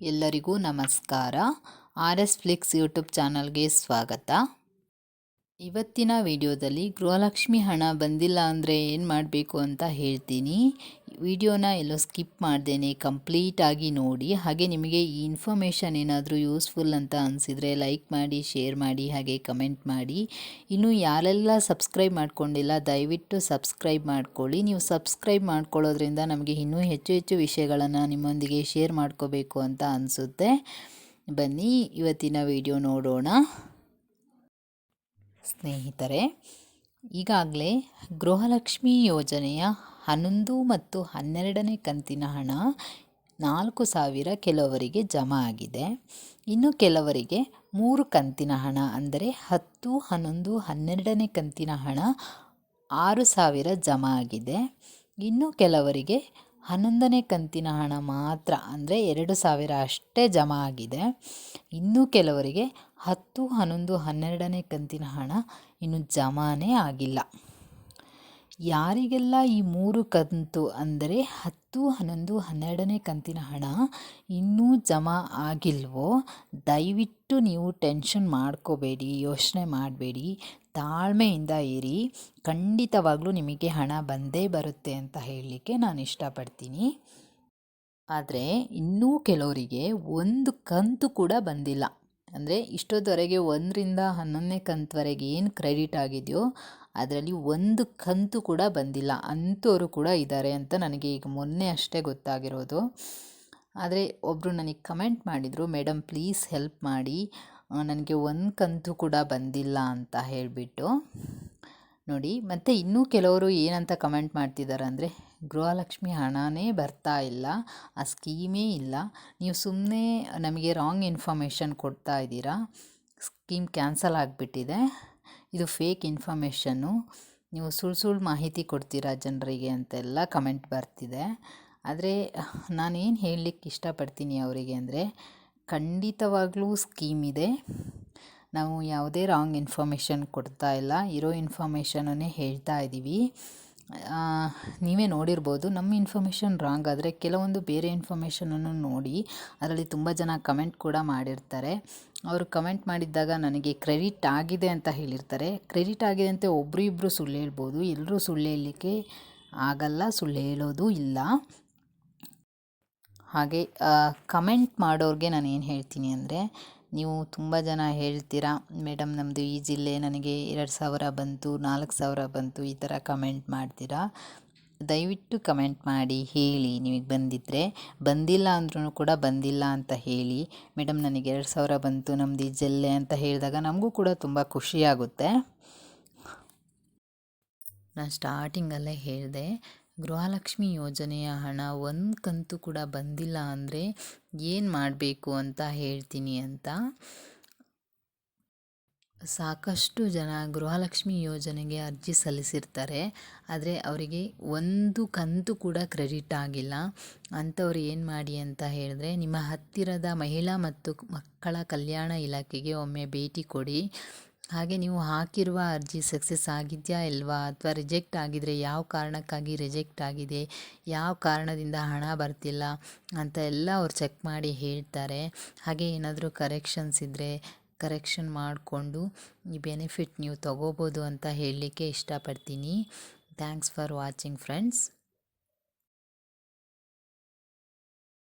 ಎಲ್ಲರಿಗೂ ನಮಸ್ಕಾರ. R S Flix YouTube ಚಾನಲ್ಗೆ ಸ್ವಾಗತ. ಇವತ್ತಿನ ವಿಡಿಯೋದಲ್ಲಿ ಗೃಹಲಕ್ಷ್ಮಿ ಹಣ ಬಂದಿಲ್ಲ ಅಂದರೆ ಏನು ಮಾಡಬೇಕು ಅಂತ ಹೇಳ್ತೀನಿ. ವಿಡಿಯೋನ ಎಲ್ಲೋ ಸ್ಕಿಪ್ ಮಾಡ್ದೇನೆ ಕಂಪ್ಲೀಟಾಗಿ ನೋಡಿ. ಹಾಗೆ ನಿಮಗೆ ಈ ಇನ್ಫಾರ್ಮೇಷನ್ ಏನಾದರೂ ಯೂಸ್ಫುಲ್ ಅಂತ ಅನಿಸಿದರೆ ಲೈಕ್ ಮಾಡಿ, ಶೇರ್ ಮಾಡಿ, ಹಾಗೆ ಕಮೆಂಟ್ ಮಾಡಿ. ಇನ್ನು ಯಾರೆಲ್ಲ ಸಬ್ಸ್ಕ್ರೈಬ್ ಮಾಡ್ಕೊಂಡಿಲ್ಲ, ದಯವಿಟ್ಟು ಸಬ್ಸ್ಕ್ರೈಬ್ ಮಾಡ್ಕೊಳ್ಳಿ. ನೀವು ಸಬ್ಸ್ಕ್ರೈಬ್ ಮಾಡ್ಕೊಳ್ಳೋದ್ರಿಂದ ನಮಗೆ ಇನ್ನೂ ಹೆಚ್ಚು ಹೆಚ್ಚು ವಿಷಯಗಳನ್ನು ನಿಮ್ಮೊಂದಿಗೆ ಶೇರ್ ಮಾಡ್ಕೋಬೇಕು ಅಂತ ಅನಿಸುತ್ತೆ. ಬನ್ನಿ, ಇವತ್ತಿನ ವಿಡಿಯೋ ನೋಡೋಣ. ಸ್ನೇಹಿತರೆ, ಈಗಾಗಲೇ ಗೃಹಲಕ್ಷ್ಮಿ ಯೋಜನೆಯ ಹನ್ನೊಂದು ಮತ್ತು ಹನ್ನೆರಡನೇ ಕಂತಿನ ಹಣ ನಾಲ್ಕು ಸಾವಿರ ಕೆಲವರಿಗೆ ಜಮಾ ಆಗಿದೆ. ಇನ್ನು ಕೆಲವರಿಗೆ ಮೂರು ಕಂತಿನ ಹಣ, ಅಂದರೆ ಹತ್ತು, ಹನ್ನೊಂದು, ಹನ್ನೆರಡನೇ ಕಂತಿನ ಹಣ ಆರು ಸಾವಿರ ಜಮಾ ಆಗಿದೆ. ಇನ್ನು ಕೆಲವರಿಗೆ ಹನ್ನೊಂದನೇ ಕಂತಿನ ಹಣ ಮಾತ್ರ ಅಂದರೆ ಎರಡು ಸಾವಿರ ಅಷ್ಟೇ ಜಮಾ ಆಗಿದೆ. ಇನ್ನೂ ಕೆಲವರಿಗೆ ಹತ್ತು ಹನ್ನೊಂದು ಹನ್ನೆರಡನೇ ಕಂತಿನ ಹಣ ಇನ್ನು ಜಮಾನೇ ಆಗಿಲ್ಲ. ಯಾರಿಗೆಲ್ಲ ಈ ಮೂರು ಕಂತು ಅಂದರೆ ಹತ್ತು ಹನ್ನೊಂದು ಹನ್ನೆರಡನೇ ಕಂತಿನ ಹಣ ಇನ್ನೂ ಜಮಾ ಆಗಿಲ್ವೋ, ದಯವಿಟ್ಟು ನೀವು ಟೆನ್ಷನ್ ಮಾಡ್ಕೋಬೇಡಿ, ಯೋಚನೆ ಮಾಡಬೇಡಿ. ತಾಳ್ಮೆಯಿಂದ ಇರಿ. ಖಂಡಿತವಾಗ್ಲೂ ನಿಮಗೆ ಹಣ ಬಂದೇ ಬರುತ್ತೆ ಅಂತ ಹೇಳಲಿಕ್ಕೆ ನಾನು ಇಷ್ಟಪಡ್ತೀನಿ. ಆದರೆ ಇನ್ನೂ ಕೆಲವರಿಗೆ ಒಂದು ಕಂತು ಕೂಡ ಬಂದಿಲ್ಲ. ಅಂದರೆ ಇಷ್ಟೊತ್ತವರೆಗೆ ಒಂದರಿಂದ ಹನ್ನೊಂದನೇ ಕಂತುವರೆಗೆ ಏನು ಕ್ರೆಡಿಟ್ ಆಗಿದೆಯೋ ಅದರಲ್ಲಿ ಒಂದು ಕಂತು ಕೂಡ ಬಂದಿಲ್ಲ. ಅಂಥವರು ಕೂಡ ಇದ್ದಾರೆ ಅಂತ ನನಗೆ ಈಗ ಮೊನ್ನೆ ಅಷ್ಟೇ ಗೊತ್ತಾಗಿರೋದು. ಆದರೆ ಒಬ್ಬರು ನನಗೆ ಕಮೆಂಟ್ ಮಾಡಿದರು ಮೇಡಮ್ ಪ್ಲೀಸ್ ಹೆಲ್ಪ್ ಮಾಡಿ. ನನಗೆ ಒಂದು ಕಂತು ಕೂಡ ಬಂದಿಲ್ಲ ಅಂತ ಹೇಳಿಬಿಟ್ಟು. ನೋಡಿ, ಮತ್ತು ಇನ್ನೂ ಕೆಲವರು ಏನಂತ ಕಮೆಂಟ್ ಮಾಡ್ತಿದ್ದಾರೆ ಅಂದರೆ, ಗೃಹಲಕ್ಷ್ಮಿ ಹಣನೇ ಬರ್ತಾ ಇಲ್ಲ, ಆ ಸ್ಕೀಮೇ ಇಲ್ಲ. ನೀವು ಸುಮ್ಮನೆ ನಮಗೆ ರಾಂಗ್ ಇನ್ಫಾರ್ಮೇಷನ್ ಕೊಡ್ತಾ ಇದ್ದೀರಾ, ಸ್ಕೀಮ್ ಕ್ಯಾನ್ಸಲ್ ಆಗಿಬಿಟ್ಟಿದೆ, ಇದು ಫೇಕ್ ಇನ್ಫಾರ್ಮೇಷನ್ನು ನೀವು ಸುಳ್ಳು ಸುಳ್ಳು ಮಾಹಿತಿ ಕೊಡ್ತೀರಾ ಜನರಿಗೆ ಅಂತೆಲ್ಲ ಕಮೆಂಟ್ ಬರ್ತಿದೆ. ಆದರೆ ನಾನೇನು ಹೇಳಲಿಕ್ಕೆ ಇಷ್ಟಪಡ್ತೀನಿ ಅವರಿಗೆ ಅಂದರೆ ಖಂಡಿತವಾಗ್ಲೂ ಸ್ಕೀಮ್ ಇದೆ. ನಾವು ಯಾವುದೇ ರಾಂಗ್ ಇನ್ಫಾರ್ಮೇಷನ್ ಕೊಡ್ತಾ ಇಲ್ಲ. ಇರೋ ಇನ್ಫಾರ್ಮೇಷನನ್ನೇ ಹೇಳ್ತಾ ಇದ್ದೀವಿ. ನೀವೇ ನೋಡಿರ್ಬೋದು, ನಮ್ಮ ಇನ್ಫಾರ್ಮೇಷನ್ ರಾಂಗ್ ಆದರೆ ಕೆಲವೊಂದು ಬೇರೆ ಇನ್ಫಾರ್ಮೇಷನನ್ನು ನೋಡಿ ಅದರಲ್ಲಿ ತುಂಬ ಜನ ಕಮೆಂಟ್ ಕೂಡ ಮಾಡಿರ್ತಾರೆ. ಅವರು ಕಮೆಂಟ್ ಮಾಡಿದ್ದಾಗ ನನಗೆ ಕ್ರೆಡಿಟ್ ಆಗಿದೆ ಅಂತ ಹೇಳಿರ್ತಾರೆ. ಕ್ರೆಡಿಟ್ ಆಗಿದೆ ಅಂತ ಒಬ್ಬರು ಇಬ್ಬರು ಸುಳ್ಳು ಹೇಳ್ಬೋದು, ಎಲ್ಲರೂ ಸುಳ್ಳು ಹೇಳಲಿಕ್ಕೆ ಆಗಲ್ಲ, ಸುಳ್ಳು ಹೇಳೋದು ಇಲ್ಲ. ಹಾಗೆ ಕಮೆಂಟ್ ಮಾಡೋರಿಗೆ ನಾನು ಏನು ಹೇಳ್ತೀನಿ ಅಂದರೆ, ನೀವು ತುಂಬ ಜನ ಹೇಳ್ತೀರಾ ಮೇಡಮ್ ನಮ್ಮದು ಈ ಜಿಲ್ಲೆ ನನಗೆ ಎರಡು ಸಾವಿರ ಬಂತು, ನಾಲ್ಕು ಸಾವಿರ ಬಂತು, ಈ ಥರ ಕಮೆಂಟ್ ಮಾಡ್ತೀರಾ? ದಯವಿಟ್ಟು ಕಮೆಂಟ್ ಮಾಡಿ, ಹೇಳಿ, ನಿಮಗೆ ಬಂದಿದ್ದರೆ ಬಂದಿಲ್ಲ ಅಂದ್ರೂ ಕೂಡ ಬಂದಿಲ್ಲ ಅಂತ ಹೇಳಿ. ಮೇಡಮ್ ನನಗೆ ಎರಡು ಸಾವಿರ ಬಂತು ನಮ್ಮದು ಈ ಜಿಲ್ಲೆ ಅಂತ ಹೇಳಿದಾಗ ನಮಗೂ ಕೂಡ ತುಂಬ ಖುಷಿಯಾಗುತ್ತೆ ನಾನು ಸ್ಟಾರ್ಟಿಂಗಲ್ಲೇ ಹೇಳಿದೆ ಗೃಹಲಕ್ಷ್ಮಿ ಯೋಜನೆಯ ಹಣ ಒಂದು ಕಂತು ಕೂಡ ಬಂದಿಲ್ಲ ಅಂದರೆ ಏನು ಮಾಡಬೇಕು ಅಂತ ಹೇಳ್ತೀನಿ ಅಂತ? ಸಾಕಷ್ಟು ಜನ ಗೃಹಲಕ್ಷ್ಮಿ ಯೋಜನೆಗೆ ಅರ್ಜಿ ಸಲ್ಲಿಸಿರ್ತಾರೆ, ಆದರೆ ಅವರಿಗೆ ಒಂದು ಕಂತು ಕೂಡ ಕ್ರೆಡಿಟ್ ಆಗಿಲ್ಲ. ಅಂಥವ್ರು ಏನು ಮಾಡಿ ಅಂತ ಹೇಳಿದ್ರೆ, ನಿಮ್ಮ ಹತ್ತಿರದ ಮಹಿಳಾ ಮತ್ತು ಮಕ್ಕಳ ಕಲ್ಯಾಣ ಇಲಾಖೆಗೆ ಒಮ್ಮೆ ಭೇಟಿ ಕೊಡಿ. ಹಾಗೆ ನೀವು ಹಾಕಿರುವ ಅರ್ಜಿ ಸಕ್ಸಸ್ ಆಗಿದೆಯಾ ಇಲ್ವಾ? ಅಥವಾ ರಿಜೆಕ್ಟ್ ಆಗಿದರೆ ಯಾವ ಕಾರಣಕ್ಕಾಗಿ ರಿಜೆಕ್ಟ್ ಆಗಿದೆ? ಯಾವ ಕಾರಣದಿಂದ ಹಣ ಬರ್ತಿಲ್ಲ? ಅಂತ ಎಲ್ಲ ಅವ್ರು ಚೆಕ್ ಮಾಡಿ ಹೇಳ್ತಾರೆ. ಹಾಗೆ ಏನಾದರೂ ಕರೆಕ್ಷನ್ಸ್ ಇದ್ದರೆ ಕರೆಕ್ಷನ್ ಮಾಡಿಕೊಂಡು ಈ ಬೆನಿಫಿಟ್ ನೀವು ತಗೋಬೋದು ಅಂತ ಹೇಳಲಿಕ್ಕೆ ಇಷ್ಟಪಡ್ತೀನಿ. Thanks for watching friends.